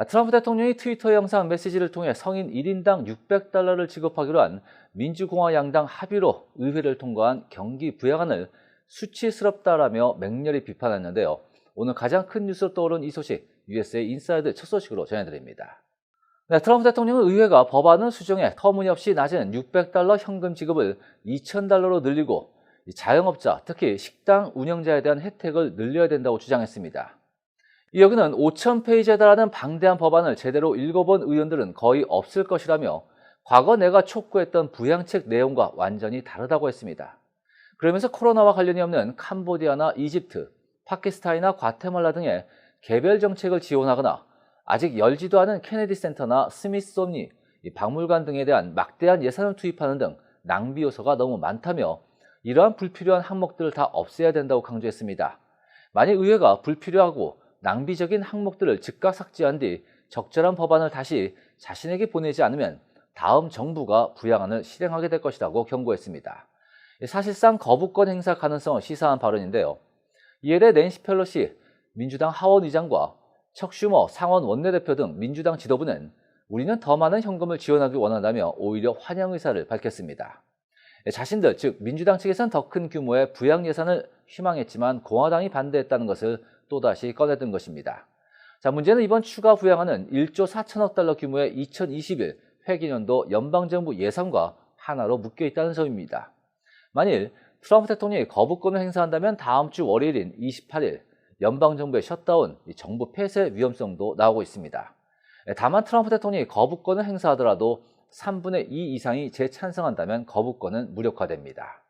아, 트럼프 대통령이 트위터 영상 메시지를 통해 성인 1인당 600달러를 지급하기로 한 민주공화 양당 합의로 의회를 통과한 경기 부양안을 수치스럽다라며 맹렬히 비판했는데요. 오늘 가장 큰 뉴스로 떠오른 이 소식 USA 인사이드 첫 소식으로 전해드립니다. 네, 트럼프 대통령은 의회가 법안을 수정해 터무니없이 낮은 600달러 현금 지급을 2,000달러로 늘리고 이 자영업자, 특히 식당 운영자에 대한 혜택을 늘려야 된다고 주장했습니다. 이 여기는 5,000페이지에 달하는 방대한 법안을 제대로 읽어본 의원들은 거의 없을 것이라며 과거 내가 촉구했던 부양책 내용과 완전히 다르다고 했습니다. 그러면서 코로나와 관련이 없는 캄보디아나 이집트, 파키스탄이나 과테말라 등의 개별 정책을 지원하거나 아직 열지도 않은 케네디 센터나 스미소니 박물관 등에 대한 막대한 예산을 투입하는 등 낭비 요소가 너무 많다며 이러한 불필요한 항목들을 다 없애야 된다고 강조했습니다. 만약 의회가 불필요하고 낭비적인 항목들을 즉각 삭제한 뒤 적절한 법안을 다시 자신에게 보내지 않으면 다음 정부가 부양안을 실행하게 될 것이라고 경고했습니다. 사실상 거부권 행사 가능성을 시사한 발언인데요. 이에 대해 낸시 펠로시 민주당 하원 의장과 척 슈머 상원 원내대표 등 민주당 지도부는 우리는 더 많은 현금을 지원하기 원한다며 오히려 환영 의사를 밝혔습니다. 자신들 즉 민주당 측에선 더 큰 규모의 부양 예산을 희망했지만 공화당이 반대했다는 것을 또다시 꺼내든 것입니다. 자, 문제는 이번 추가 부양안은 1조 4천억 달러 규모의 2021 회기년도 연방정부 예산과 하나로 묶여 있다는 점입니다. 만일 트럼프 대통령이 거부권을 행사한다면 다음 주 월요일인 28일 연방정부의 셧다운, 정부 폐쇄 위험성도 나오고 있습니다. 다만 트럼프 대통령이 거부권을 행사하더라도 3분의 2 이상이 재찬성한다면 거부권은 무력화됩니다.